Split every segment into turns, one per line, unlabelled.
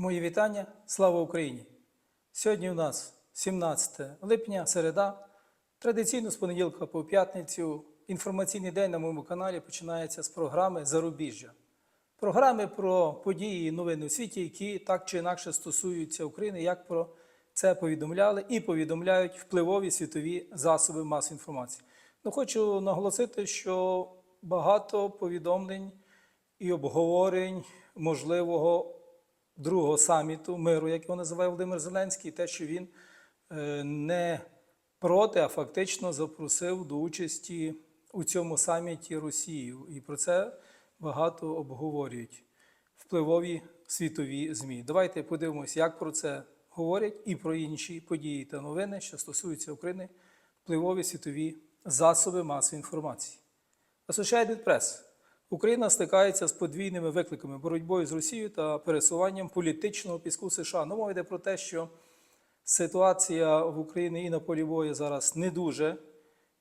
Мої вітання, слава Україні! Сьогодні у нас 17 липня, середа. Традиційно з понеділка по п'ятницю інформаційний день на моєму каналі починається з програми Зарубіжжя. Програми про події і новини у світі, які так чи інакше стосуються України, як про це повідомляли і повідомляють впливові світові засоби масової інформації. Ну, хочу наголосити, що багато повідомлень і обговорень можливого другого саміту миру, як його називає Володимир Зеленський, те, що він е, не проти, а фактично запросив до участі у цьому саміті Росію. І про це багато обговорюють впливові світові ЗМІ. Давайте подивимося, як про це говорять і про інші події та новини, що стосуються України, впливові світові засоби масової інформації. Associated Press. Україна стикається з подвійними викликами боротьбою з Росією та пересуванням політичного піску США. Ну, мова йде про те, що ситуація в Україні і на полі бою зараз не дуже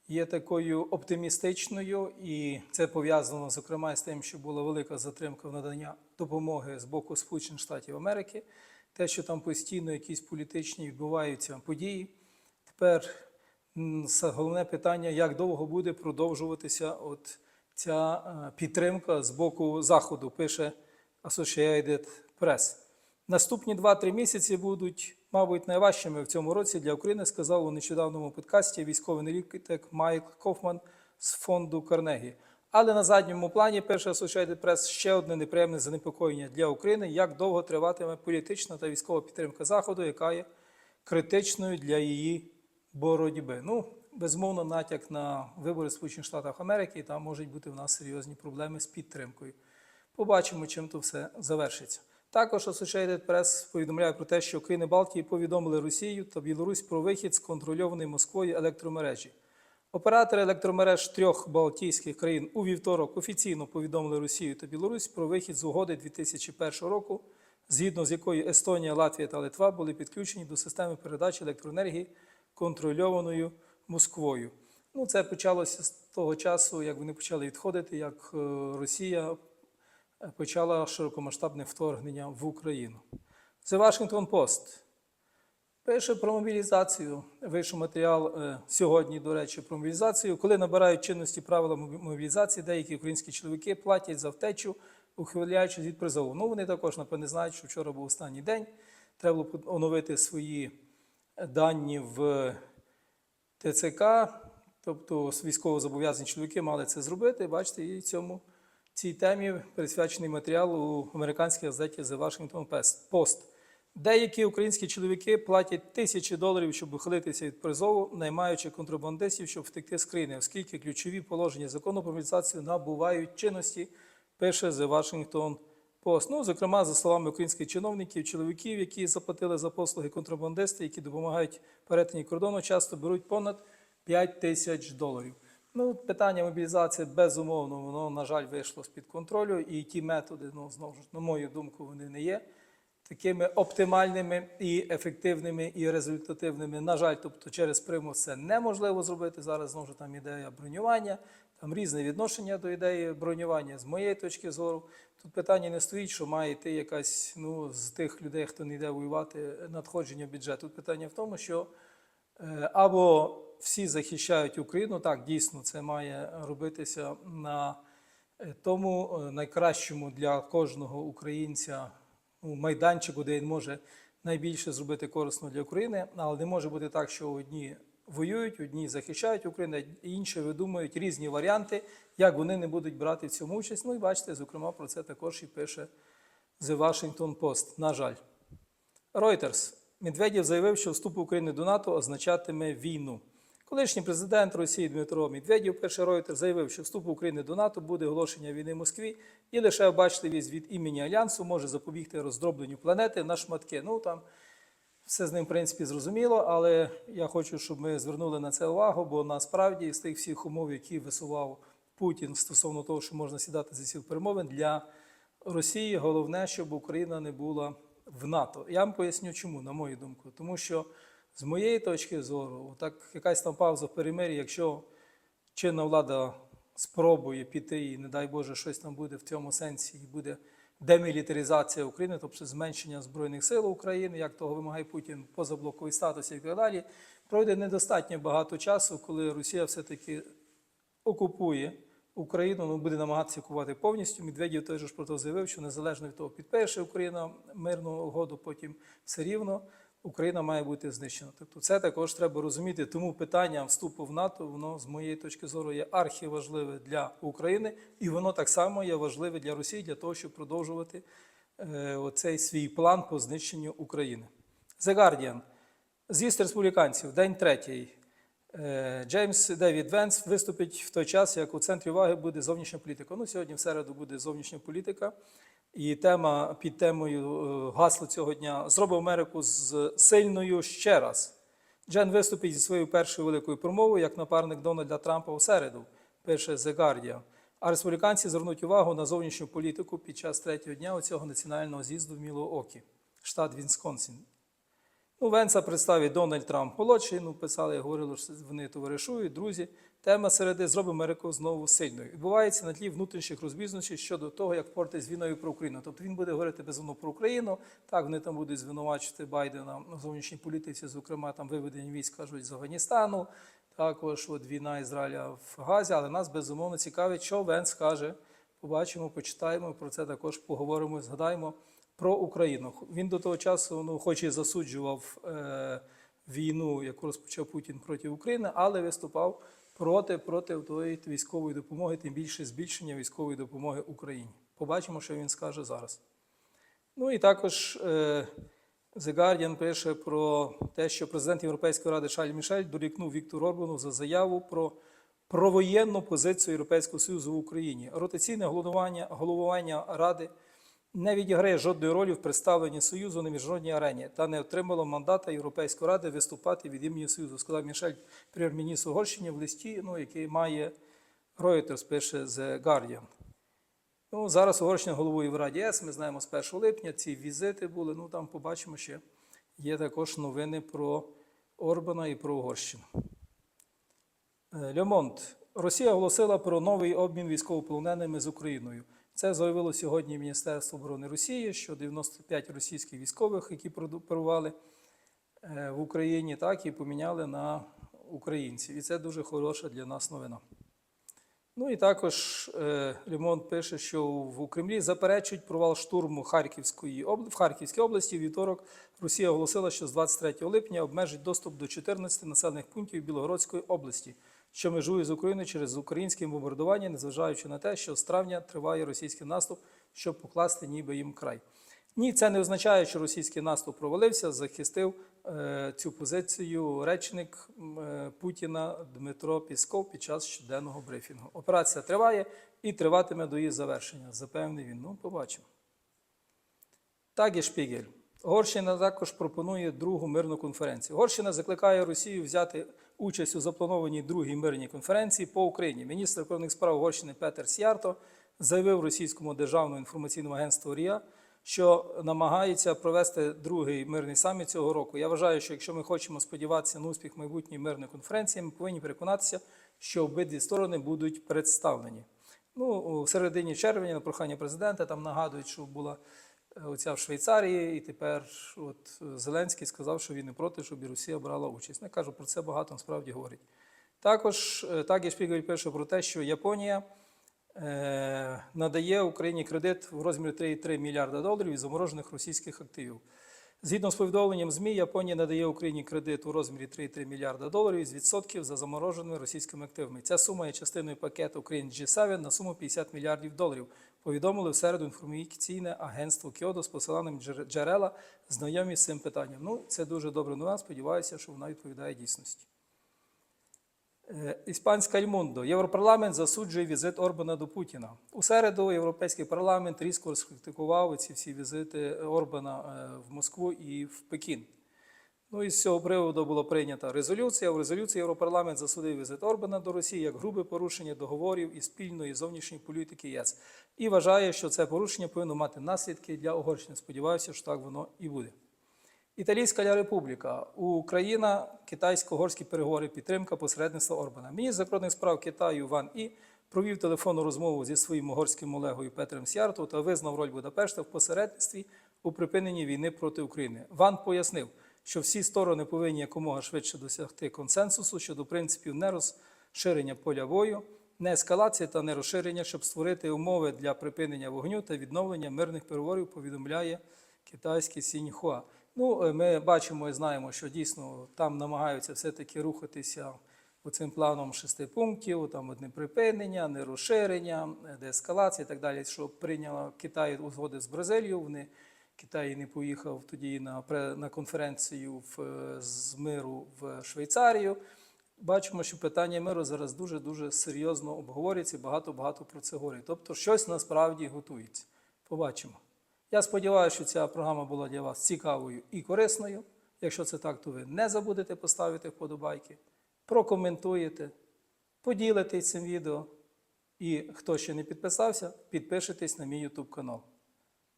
є такою оптимістичною, і це пов'язано зокрема з тим, що була велика затримка в наданні допомоги з боку Сполучених Штатів Америки, те, що там постійно якісь політичні відбуваються події. Тепер головне питання, як довго буде продовжуватися от ця е, підтримка з боку Заходу, пише Associated Press. Наступні 2-3 місяці будуть, мабуть, найважчими в цьому році для України, сказав у нещодавному подкасті військовий аналітик Майк Кофман з фонду Карнегі. Але на задньому плані пише Associated Press ще одне неприємне занепокоєння для України, як довго триватиме політична та військова підтримка Заходу, яка є критичною для її боротьби. Ну, безумовно, натяк на вибори Сполучених Штатах Америки, і там можуть бути в нас серйозні проблеми з підтримкою. Побачимо, чим то все завершиться. Також Associated Press повідомляє про те, що країни Балтії повідомили Росію та Білорусь про вихід з контрольованої Москвою електромережі. Оператори електромереж трьох Балтійських країн у вівторок офіційно повідомили Росію та Білорусь про вихід з угоди 2001 року, згідно з якою Естонія, Латвія та Литва були підключені до системи передачі електроенергії, контрольованою Москвою. Ну, це почалося з того часу, як вони почали відходити, як е, Росія е, почала широкомасштабне вторгнення в Україну. The Washington Post пише про мобілізацію. Вийшов матеріал е, сьогодні, до речі, про мобілізацію. Коли набирають чинності правила мобілізації, деякі українські чоловіки платять за втечу, ухиляючись від призову. Ну, вони також, напевне, знають, що вчора був останній день. Треба було оновити свої дані в ТЦК, тобто військовозобов'язані чоловіки мали це зробити. Бачите, і цьому цій темі присвячений матеріал у американській газеті The Washington Post. Деякі українські чоловіки платять тисячі доларів, щоб ухилитися від призову, наймаючи контрабандистів, щоб втекти з країни, оскільки ключові положення закону про мобілізацію набувають чинності, пише The Washington Post. Ну, зокрема, за словами українських чиновників, чоловіків, які заплатили за послуги контрабандисти, які допомагають перетині кордону, часто беруть понад 5 тисяч доларів. Ну, питання мобілізації, безумовно, воно, на жаль, вийшло з-під контролю, і ті методи, ну, знову ж, на мою думку, вони не є такими оптимальними і ефективними і результативними. На жаль, тобто через примус це неможливо зробити. Зараз знову ж там ідея бронювання, там різне відношення до ідеї бронювання з моєї точки зору. Тут питання не стоїть, що має йти якась ну, з тих людей, хто не йде воювати, надходження в бюджет. Тут питання в тому, що Е, або всі захищають Україну, так дійсно це має робитися на е, тому е, найкращому для кожного українця ну, майданчику, де він може найбільше зробити корисно для України, але не може бути так, що одні воюють, одні захищають Україну, інші видумують різні варіанти, як вони не будуть брати в цьому участь. Ну і бачите, зокрема, про це також і пише The Washington Post, на жаль. Reuters. Медведєв заявив, що вступ України до НАТО означатиме війну. Колишній президент Росії Дмитро Медведєв, перший Reuters, заявив, що вступ України до НАТО буде оголошення війни Москві, і лише обачливість від імені Альянсу може запобігти роздробленню планети на шматки. Ну там все з ним, в принципі, зрозуміло, але я хочу, щоб ми звернули на це увагу, бо насправді з тих всіх умов, які висував Путін стосовно того, що можна сідати за сіл перемовин, для Росії головне, щоб Україна не була в НАТО. Я вам поясню, чому, на мою думку. Тому що з моєї точки зору, так якась там пауза в перемир'ї, якщо чинна влада спробує піти і, не дай Боже, щось там буде в цьому сенсі, і буде демілітаризація України, тобто зменшення Збройних сил України, як того вимагає Путін, позаблоковий статус і так далі. Пройде недостатньо багато часу, коли Росія все-таки окупує Україну, ну буде намагатися окупувати повністю. Медведів теж про це заявив, що незалежно від того, підпише Україна мирну угоду, потім все рівно Україна має бути знищена. Тобто це також треба розуміти. Тому питання вступу в НАТО, воно з моєї точки зору є архіважливе для України, і воно так само є важливе для Росії для того, щоб продовжувати е, оцей свій план по знищенню України. The Guardian. З'їзд республіканців, день третій. Е, Джеймс Девід Венс виступить в той час, як у центрі уваги буде зовнішня політика. Ну, сьогодні в середу буде зовнішня політика. І тема під темою е, гасло цього дня зробив Америку з сильною ще раз. Джен виступить зі своєю першою великою промовою як напарник Дональда Трампа у середу, пише The Guardian. А республіканці звернуть увагу на зовнішню політику під час третього дня цього національного з'їзду в Мілуокі, штат Вінсконсін. Ну, Венса представить Дональд Трамп молодший. Ну, писали, говорили, що вони товаришують, друзі. Тема середи зробить Америку знову сильною. Відбувається на тлі внутрішніх розбізнощів щодо того, як впоратись з війною про Україну. Тобто він буде говорити безумовно про Україну. Так, вони там будуть звинувачувати Байдена в зовнішній політиці, зокрема там виведення військ кажуть з Афганістану. Також от війна Ізраїля в Газі, але нас безумовно цікавить, що Венс каже. Побачимо, почитаємо про це також поговоримо, згадаємо про Україну. Він до того часу, ну, хоч і засуджував е, війну, яку розпочав Путін проти України, але виступав проти, проти тої військової допомоги, тим більше збільшення військової допомоги Україні. Побачимо, що він скаже зараз. Ну і також е, The Guardian пише про те, що президент Європейської ради Шарль Мішель дорікнув Віктору Орбану за заяву про провоєнну позицію Європейського Союзу в Україні. Ротаційне головування, головування Ради не відіграє жодної ролі в представленні Союзу на міжнародній арені та не отримало мандата Європейської ради виступати від імені Союзу, сказав Мішель прем'єр-міністр Угорщини в листі, ну, який має Reuters, пише The Guardian. Ну, зараз Угорщина головує в Раді ЄС, ми знаємо з 1 липня, ці візити були, ну там побачимо ще. Є також новини про Орбана і про Угорщину. Е, Льомонт. Росія оголосила про новий обмін військовополоненими з Україною. Це заявило сьогодні Міністерство оборони Росії, що 95 російських військових, які перебували е, в Україні, так і поміняли на українців. І це дуже хороша для нас новина. Ну і також е, Лемонт пише, що в Кремлі заперечують провал штурму Харківської в Харківській області. Вівторок Росія оголосила, що з 23 липня обмежить доступ до 14 населених пунктів Білогородської області, що межує з Україною через українське бомбардування, незважаючи на те, що з травня триває російський наступ, щоб покласти ніби їм край. Ні, це не означає, що російський наступ провалився, захистив е, цю позицію речник е, Путіна Дмитро Пісков під час щоденного брифінгу. Операція триває і триватиме до її завершення. Запевнив він. Ну, побачимо. Так і Шпігель. Угорщина також пропонує другу мирну конференцію. Угорщина закликає Росію взяти участь у запланованій другій мирній конференції по Україні. Міністр закордонних справ Угорщини Петер Сярто заявив російському державному інформаційному агентству РІА, що намагається провести другий мирний саміт цього року. Я вважаю, що якщо ми хочемо сподіватися на успіх майбутньої мирної конференції, ми повинні переконатися, що обидві сторони будуть представлені. Ну, у середині червня на прохання президента там нагадують, що була оця в Швейцарії, і тепер от Зеленський сказав, що він не проти, щоб і Росія брала участь. Не кажу, про це багато насправді говорить. Також е, так Шпігель пише про те, що Японія е, надає Україні кредит в розмірі 3,3 мільярда доларів із заморожених російських активів. Згідно з повідомленням ЗМІ, Японія надає Україні кредит у розмірі 3,3 мільярда доларів із відсотків за замороженими російськими активами. Ця сума є частиною пакету Україн G7 на суму 50 мільярдів доларів. Повідомили в середу інформаційне агентство Кіодо з посиланням джерела, знайомі з цим питанням. Ну, це дуже добре новина. Сподіваюся, що вона відповідає дійсності. Е, Іспанська Альмундо. Європарламент засуджує візит Орбана до Путіна. У середу Європейський парламент різко розкритикував ці всі візити Орбана е, в Москву і в Пекін. Ну і з цього приводу була прийнята резолюція. У резолюції Європарламент засудив візит Орбана до Росії як грубе порушення договорів і спільної зовнішньої політики ЄС. І вважає, що це порушення повинно мати наслідки для Угорщини. Сподіваюся, що так воно і буде. Італійська Республіка, Україна, китайсько-угорські переговори, підтримка посередництва Орбана. Міністр закордонних справ Китаю Ван І провів телефонну розмову зі своїм угорським Олегою Петром Сярту та визнав роль Будапешта в посередництві у припиненні війни проти України. Ван пояснив, що всі сторони повинні якомога швидше досягти консенсусу щодо принципів нерозширення поля бою, не ескалації та не розширення, щоб створити умови для припинення вогню та відновлення мирних переговорів, повідомляє китайський Сіньхуа. Ну, е, ми бачимо і знаємо, що дійсно там намагаються все-таки рухатися цим планом шести пунктів, там одне припинення, не розширення, е, деескалація і так далі, що прийняла Китай узгоди з Бразилією. Вони Китай не поїхав тоді на, на конференцію в, е, з миру в Швейцарію. Бачимо, що питання миру зараз дуже-дуже серйозно обговорюється, багато-багато про це говорить. Тобто щось насправді готується. Побачимо. Я сподіваюся, що ця програма була для вас цікавою і корисною. Якщо це так, то ви не забудете поставити вподобайки, прокоментуєте, поділитесь цим відео. І хто ще не підписався, підпишитесь на мій YouTube канал.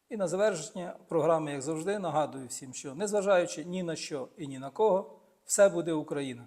І на завершення програми, як завжди, нагадую всім, що незважаючи ні на що і ні на кого, все буде Україна.